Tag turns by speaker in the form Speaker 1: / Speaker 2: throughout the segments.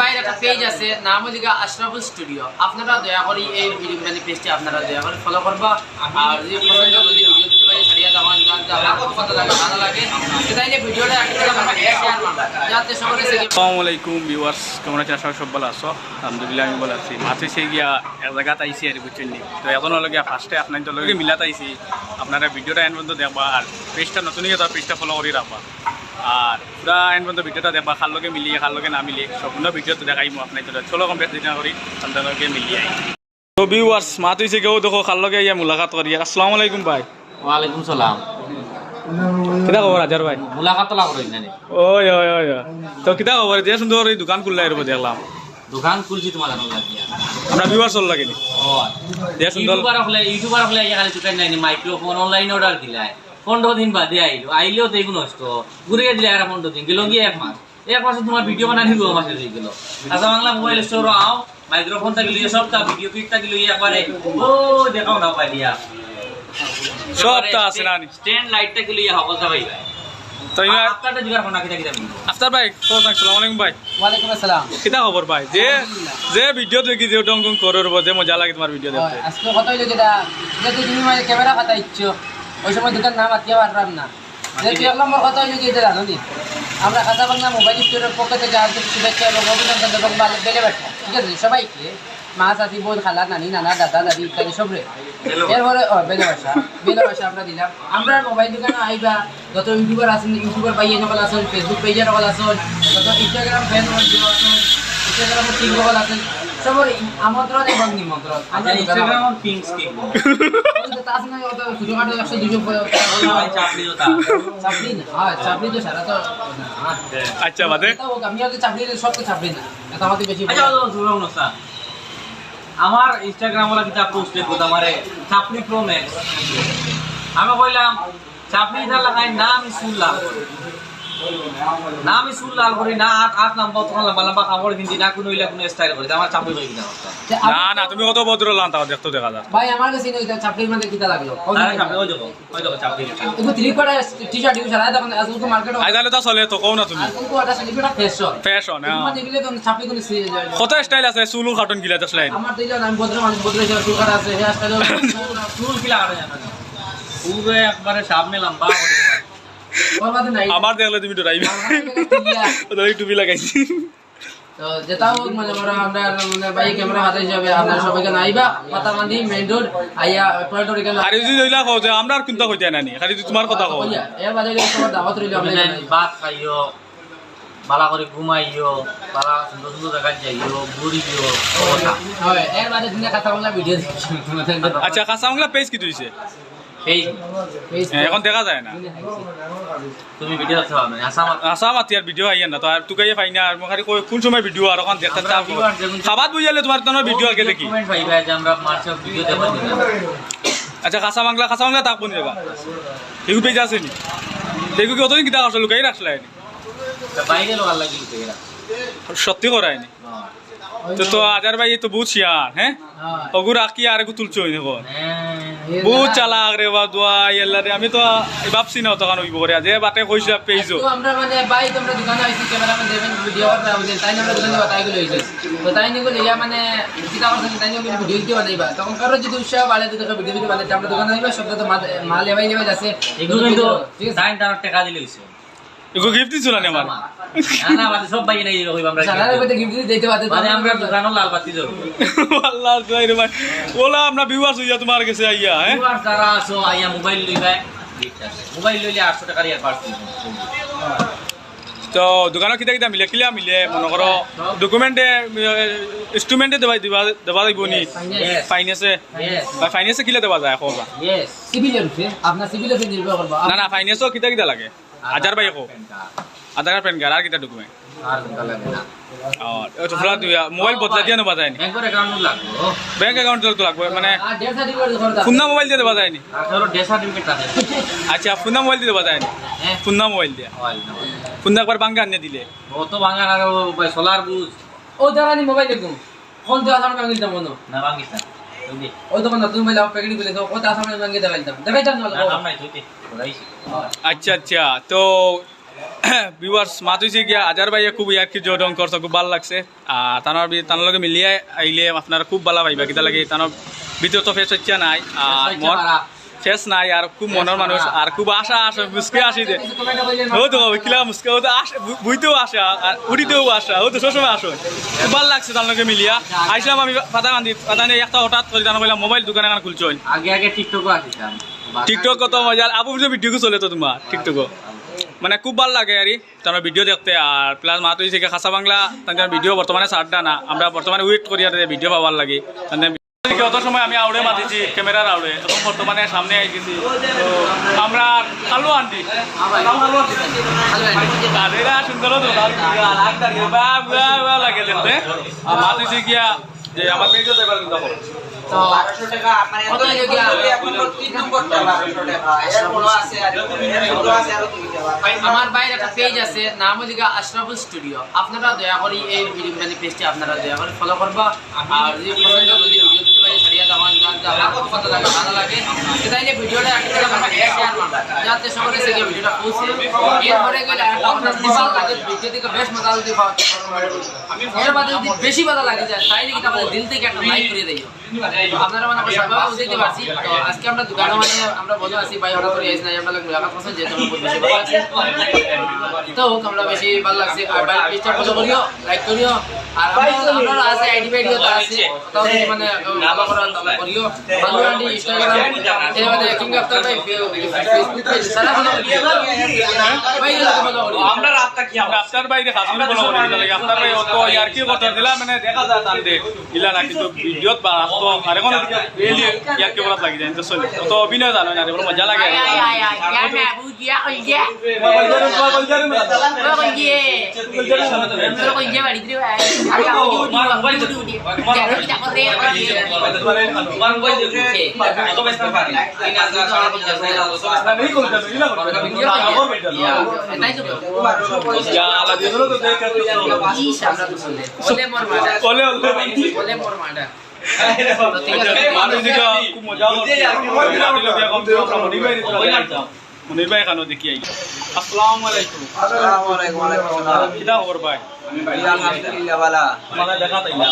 Speaker 1: বাইরে একটা পেজ আছে, নাম হচ্ছে আশরাফুল স্টুডিও আপনারা দয়া করে এই পেজটি আপনারা দয়া করে ফলো আর যদি ভালো লাগে
Speaker 2: সব ভালো আলহামদুলিল্লাহ, আমি ভালো আছি। গিয়া এক আইসি আর বুঝছেন তো এখন হলো গিয়া ফার্স্টে আপনার মিলাত আইসি আপনারা ভিডিওটা এন পর্যন্ত দেখবা, আর পেজটা নতুন গিয়ে পেজটা ফলো করে রাখবা। আর পুরা এন পর্যন্ত ভিডিওটা দেখবা খার লগে মিলিয়ে খার লগে না মিলিয়ে সম্পূর্ণ ভিডিওতে দেখাইমু আপনার চলো কমপ্লিট দিনা করি আপনার মিলিয়ে আই তো ভিউয়ার্স মাছ হয়েছে কেউ দেখো খার লগে ইয়া মুলাকাত করি আসসালামু আলাইকুম ভাই।
Speaker 3: ওয়ালাইকুম সালাম।
Speaker 2: কিতা খবর আজার ভাই?
Speaker 3: মুলাকাত তো
Speaker 2: ওই ওই ওই ওই। তো কিতা খবর যে সুন্দর এই দোকান খুললাই রব দেখলাম
Speaker 3: দোকান খুলছি তোমার জানো লাগিয়া
Speaker 2: আমরা চল লাগেনি
Speaker 3: ও ইউটিউবার হলে ইউটিউবার হলে খালি দোকান নাই মাইক্রোফোন অনলাইন অর্ডার দিলাই পনেরো দিন বাদে আইলো। আইলেও তো এগুলো নষ্ট। ঘুরে দিলে আর পনেরো দিন গেল গিয়ে এক মাস। এক মাসে তোমার ভিডিও বানানি দু মাসে হয়ে গেল। আচ্ছা বাংলা মোবাইল স্টোর আও। মাইক্রোফোন থাকি লিয়ে সবটা ভিডিও ক্লিপ থাকি লিয়ে একবারে ও দেখাও না পাই দিয়া।
Speaker 2: সবটা আছে না
Speaker 3: স্ট্যান্ড লাইট থাকি লিয়ে যাবাই ভাই
Speaker 2: তো
Speaker 3: আপনারটা জিগার কোনা কিটা কিটা
Speaker 2: আফতার ভাই খবর থাক সালাম আলাইকুম ভাই।
Speaker 1: ওয়ালাইকুম আসসালাম।
Speaker 2: কিতা খবর ভাই? যে যে ভিডিও দেখি যে টং টং করে রব যে মজা লাগে তোমার ভিডিও দেখতে।
Speaker 1: আজকে কথা হইল যেটা? যেহেতু তুমি মানে ক্যামেরা কথা ইচ্ছো ওই সময় দোকান নাম আত্মীয় পারলাম না। এক নম্বর কথা জানো নি আমরা খাতা বাংলা মোবাইল স্টোরের পক্ষ থেকে আন্তরিক শুভেচ্ছা এবং অভিনন্দন এবং বেড়ে বেঠা ঠিক আছে সবাইকে মা চাচি বোন খালা নানি নানা দাদা দাদি ইত্যাদি এরপরে বেলে বেলে বাসা আমরা দিলাম। আমরা মোবাইল দোকানে আইবা যত ইউটিউবার আছেন ইউটিউবার পাইয়ে নকল আছেন ফেসবুক পেজে নকল আছেন যত ইনস্টাগ্রাম ফ্যান আছেন ইনস্টাগ্রামের টিম নকল আছেন সবর আমন্ত্রণ এবং নিমন্ত্রণ।
Speaker 3: আচ্ছা পিংস কি।
Speaker 1: তা না অত হ্যাঁ চাপড়ি তো সারা তো হ্যাঁ
Speaker 2: আচ্ছা বাদে?
Speaker 1: তাও আমি আগে চাপড়ি সব তো চাপড়ি না এটা আমাদের বেশি
Speaker 3: আচ্ছা না স্যার। আমার ইনস্টাগ্রাম ওলা কিতা পোস্ট দেখো আমারে চাপড়ি প্রো ম্যাক্স আমি কইলাম চাপড়ি ইধার লাগাই না আমি করি না আমি সুল লাল করি না আট আট নাম্বার তখন লম্বা লম্বা কাপড় কিনছি না কোনো ইলা কোনো স্টাইল করি আমার চাপড়ি করি কিনা
Speaker 2: না না তুমি কত ভদ্র লান তাও দেখতে দেখা যায়
Speaker 1: ভাই আমার কাছে এটা চাপড়ির মধ্যে কিটা লাগল
Speaker 3: আরে চাপড়ি ওই দেখো ওই দেখো Chapri
Speaker 1: three quarter T shirt use সারা তখন আজকাল তো মার্কেট
Speaker 2: আই তাহলে তা চলে তো কও না তুমি
Speaker 1: কোন কোয়ার্টার সেলিব্রিটি ফ্যাশন
Speaker 2: ফ্যাশন
Speaker 1: মানে দিলে তো চাপড়ি কোনো
Speaker 2: কত স্টাইল আছে চুলু কার্টুন গিলা দেখলাই
Speaker 1: আমার দিলে আমি ভদ্র মানুষ ভদ্র চুল কাটা আছে হেয়ার স্টাইল
Speaker 3: চুল কি লাগানো জানো না পুরো একবারে সামনে লম্বা করে
Speaker 2: আমার দেখলে তুমি ডরাইবে ওই টুপি লাগাইছি।
Speaker 1: তো যেটা হোক মানে আমরা আমরা মানে ভাই ক্যামেরা হাতে হিসাবে আপনারা সবাইকে নাইবা মাতামান্দি মেইন রোড আইয়া টয়টো এখানে
Speaker 2: আর যদি দইলা কও যে আমরা আর কোনটা কইতে নানি খালি তুই তোমার কথা কও।
Speaker 1: এর গেলে তোমার দাওয়াত রইল
Speaker 3: মানে ভাত খাইও বালা করে ঘুমাইও বালা সুন্দর সুন্দর জায়গায় যাইও ঘুরিও কথা
Speaker 1: হয় এর বাদে দিনে কথা বলা ভিডিও
Speaker 2: আচ্ছা কাঁচা বাংলা পেজ কি তুইছে
Speaker 3: এই
Speaker 2: এখন দেখা যায় না।
Speaker 3: তুমি ভিডিও দেখতে পারবে না আসাম
Speaker 2: আর ভিডিও আইয়া না তো আর তুকে ফাইন আর কই কোন সময় ভিডিও আর ওখান দেখতে চাও খাবাত বুঝালে তোমার তোমার ভিডিও আগে দেখি।
Speaker 3: কমেন্ট পাইবা যে আমরা মার্চের ভিডিও দেখব
Speaker 2: আচ্ছা কাঁচা বাংলা কাঁচা বাংলা তাক বনি যাবা। এগু পেজ আছে নি? কি অতদিন কিতা করছ লুকাই রাখলাই নি
Speaker 3: বাইরে লোকাল লাগি এরা
Speaker 2: সত্যি করাই নি? তো তো আজার ভাই তো বহুত শিয়ার হ্যাঁ অগু রাখি আর তুলছো বহুত চালাক রে বা দোয়া ইয়াল্লা রে আমি তো ভাবছি না তখন ওই করে যে বাটে কইছে পেইছো
Speaker 1: আমরা মানে ভাই তোমরা দোকানে আইছি ক্যামেরাম্যান দেবেন ভিডিও করতে হবে তাই আমরা দোকানে বাতাই গুলো হইছে তো তাই নিগুলো ইয়া মানে কিতা করছেন তাই নিগুলো ভিডিও দিতে বানাইবা তখন কারও যদি উৎসাহ বাড়ে তো দেখো ভিডিও ভিডিও বানাইতে আমরা দোকানে আইবা সব তো মাল এবাই নেবে যাচ্ছে।
Speaker 3: এগুলো কিন্তু
Speaker 1: ঠিক আছে
Speaker 3: টাইম টাইম টাকা দিলে হইছে
Speaker 2: এগু গিফট দিছো না আমার?
Speaker 3: না না মানে সব বাইরে নাই কইবা আমরা
Speaker 1: সারার মধ্যে গিফট দিতে পারতে
Speaker 3: মানে আমরা দোকানও লাল বাতি দেবো।
Speaker 2: আল্লাহ দোয়াই রে ভাই। ওলা আমরা ভিউয়ার্স হইয়া তোমার কাছে আইয়া হ্যাঁ?
Speaker 3: তোমার যারা আছো আইয়া মোবাইল লইবা। মোবাইল লইলে আটশো টাকার ইয়ার পার্স
Speaker 2: তো দোকানত কিতা কিতা মিলে কিলা মিলে মনে করো ডকুমেন্টে ইনস্ট্রুমেন্টে দেবা দিবা দেবা দিব নি? ফাইনেন্সে ফাইনেন্সে কিলা দেবা যায়.
Speaker 1: আপনার নির্ভর করবে।
Speaker 2: না না ফাইনেন্সও কিতা কিতা লাগে। হাজার বাই কো? আধার কার্ড প্যান কার্ড আর কিতা ডকুমেন্ট মোবাইল বদলা দিয়ে নেবা যায় নি
Speaker 3: ব্যাংকের অ্যাকাউন্ট লাগবে ও,
Speaker 2: ব্যাংক অ্যাকাউন্ট তো লাগবে
Speaker 1: আর ডেট সার্টিফিকেট করতে
Speaker 2: ফুন্না মোবাইল দিয়ে দেবা যায় নি
Speaker 3: আর ধরো ডে সার্টিফিকেট আছে
Speaker 2: আচ্ছা মোবাইল দিয়ে দেবা যায় নি
Speaker 3: হ্যাঁ
Speaker 2: মোবাইল
Speaker 1: মোবাইল দেখুন দেওয়া তখন নতুন প্যাকেট তো দেখাইতাম দেখাইতাম না
Speaker 2: আচ্ছা আচ্ছা। তো ভিউয়ার্স মাত হয়েছে গিয়া আজার ভাইয়া খুব ইয়ার কি জোরং করছে খুব ভালো লাগছে। আর তানোর তানোর লগে মিলিয়ে আইলে আপনারা খুব ভালো পাইবা কিতা লাগে তানোর ভিতরে তো ফেস হচ্ছে নাই। আর ফেস নাই আর খুব মনের মানুষ আর খুব আশা আসে মুসকে আসি যে ও তো কিলা মুসকে ও তো আসে বু- বুইতেও আসা আর উড়িতেও আসা ও তো সবসময় আসো। ভালো লাগছে তার মিলিয়া। আইসলাম আমি পাতা কান্দি পাতা নিয়ে একটা হঠাৎ করে জানা বললাম মোবাইল দোকানে কান খুলছই
Speaker 3: আগে আগে টিকটকও আসিতাম।
Speaker 2: টিকটক কত মজা আপু যে ভিডিও চলে তো তোমার টিকটক মানে খুব ভালো লাগে আর তোমার ভিডিও দেখতে আর প্লাস মাত হয়েছে খাসা বাংলা তাদের ভিডিও বর্তমানে ছাড়টা না। আমরা বর্তমানে ওয়েট করি আর ভিডিও পাওয়ার লাগে কত সময় আমি আউড়ে মাতিছি ক্যামেরার আউড়ে এবং বর্তমানে সামনে গেছি আমরা আনছি তাদেরা সুন্দর লাগে দেখতে আর মাত হয়েছে গিয়া যে আমার পেজে দেবার দেখো
Speaker 1: তো কত হয়ে গিয়া আমার বাইরে একটা পেজ আছে নাম হচ্ছে আশরাফুল স্টুডিও আপনারা দয়া করে এই ভিডিও মানে পেজটি আপনারা দয়া করে ফলো করবা। আর যদি পছন্দ যদি ভিডিও পারি ছাড়িয়া তখন আমার খুব ভালো লাগে তাইলে ভিডিওটা একটা শেয়ার মারবা যাতে সকলে সেগে ভিডিওটা পৌঁছে এরপরে গেলে আর আপনার যদি লাগে ভিডিও থেকে বেশ মজা যদি পাওয়া এর বাদে যদি বেশি ভালো লাগে যায় তাইলে কিন্তু আমাদের দিল থেকে একটা লাইক করে দিও। আপনারা মানে সবাই বুঝতে পারছি তো আজকে আমরা দোকানে মানে আমরা বলে আছি ভাই হঠাৎ করে এসে নাই আমরা করছেন যেহেতু আমার বেশি তো হোক আমরা বেশি ভালো লাগছে। আর ভাই পেজটা ফলো করিও লাইক করিও। আর আমরা আমরা আছে আইডি ভাইডিও তো আছে। তাও মানে ফলো করো করিও। ভালো আন্টি ইনস্টাগ্রাম এই মানে কিং আফটার ভাই ফেসবুক পেজ সারা ফলো করিও ভাই ফলো করিও
Speaker 2: আমরা রাতটা কি আমরা আফটার বাইরে খাসুন বলা করি দিলা লাগে অত ইয়ার কি কথা দিলা মানে দেখা যায় দিলা না কিন্তু ভিডিওত বা আসতো আর এখন রিয়েলি ইয়ার কি বলা লাগি যায় তো চলে তো অভিনয় জানো না বড় মজা লাগে
Speaker 1: ইয়া correr,
Speaker 2: ওলে ওলে মানুষ দিকে খুব মনির ভাই ভাই এখানে দেখি আই আসসালামু আলাইকুম। কিটা খবর ভাই? দেখা তাই না?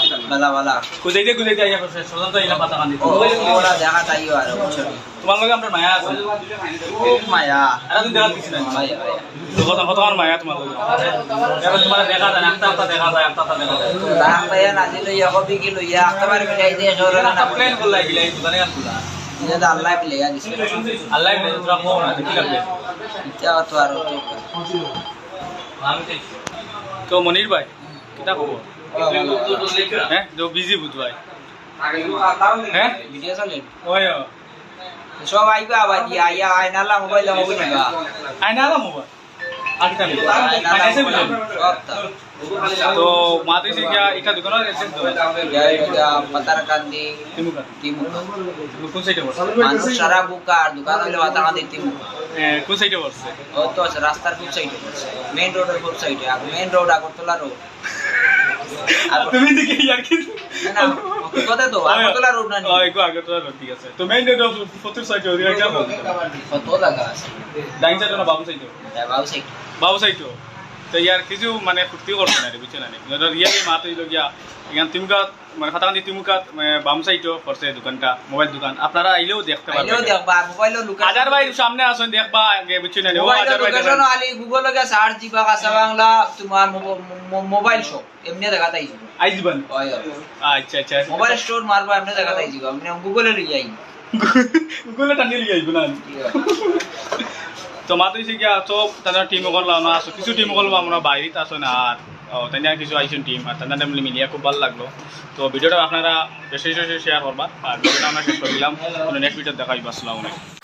Speaker 2: কুজাইতে কুজাইতে আইয়া করছে সদা তো পাতা কান্দি তোমার লগে আমরা মায়া আছে। আর তুমি দেখা দিছি না তো কথা কথা আমার মায়া তোমার লগে? এবার তোমার দেখা যায় না একটা একটা দেখা যায় একটা একটা দেখা যায়। একটা প্লেন বললাই গিলা এই দোকানে আর খুলা আল্লাহ নে তোরা কো না দেখি লাগবে তো মনির ভাই কিটা খবর? হ্যাঁ তো বিজি বুধ ভাই। হ্যাঁ? ওই ও।
Speaker 4: সব আইবা আবার দিয়া আইয়া আয়নালা মোবাইল মোবাইল
Speaker 2: আলা মোবাইল? আর কিটা নিবা আইনাছে বুঝলেন
Speaker 4: সব
Speaker 2: এসেন তো?
Speaker 4: পাতার কান্দি
Speaker 2: তিমুকা।
Speaker 4: তিমু
Speaker 2: কোন সাইডে বসছে
Speaker 4: মানুষ সারা বুকা আর দোকান হইলে পাতা কান্দি তিমু
Speaker 2: এ, কোন সাইডে বসছে?
Speaker 4: ও তো আছে রাস্তার খুব সাইডে মেইন রোডের খুব সাইডে আর মেইন রোড আগরতলা রোড
Speaker 2: তুমি দিকে ইয়ার কি?
Speaker 4: না কথা তো আগরতলা রোড না
Speaker 2: ওই গো আগে তো ঠিক আছে। তো মেইন রোড ফতুর সাইডে ওই
Speaker 4: কত জায়গা আছে।
Speaker 2: ডাইন সাইডে না বাম সাইডে
Speaker 4: বাবু সাইড
Speaker 2: বাবু সাইডে তো ইয়ার কিছু মানে ফুর্তি করছে না বুঝছে না রিয়েলি মাত হইল গিয়া এখান তিমুকা মানে খাতাকান্দি তিমুকা বাম সাইডও করছে দোকানটা মোবাইল দোকান। আপনারা আইলেও দেখতে পারবেন হাজার ভাই সামনে আসুন দেখবা বুঝছি না হাজার ভাই
Speaker 4: লোকেশন আলি গুগল লগে সার্চ দিবা কাঁচা বাংলা তোমার মোবাইল শপ এমনি জায়গা তাই
Speaker 2: আই দিবেন আচ্ছা আচ্ছা
Speaker 4: মোবাইল স্টোর মারবা এমনি জায়গা তাই যাবা। মানে গুগলে লিয়ে
Speaker 2: গুগলে টানি লিয়ে আইব না? তো মাতো হইছে গিয়া আছো তাদের টিম করলাম না আসো কিছু টিম করলাম আমরা বাইরে আসো না আর তাই কিছু আইসুন টিম আর তাদের মিলে মিলিয়ে খুব ভালো লাগল। তো ভিডিওটা আপনারা বেশি বেশি শেয়ার করবা আর ভিডিওটা আমরা শেষ করে দিলাম। নেক্সট ভিডিও দেখাইবা আসসালামু আলাইকুম।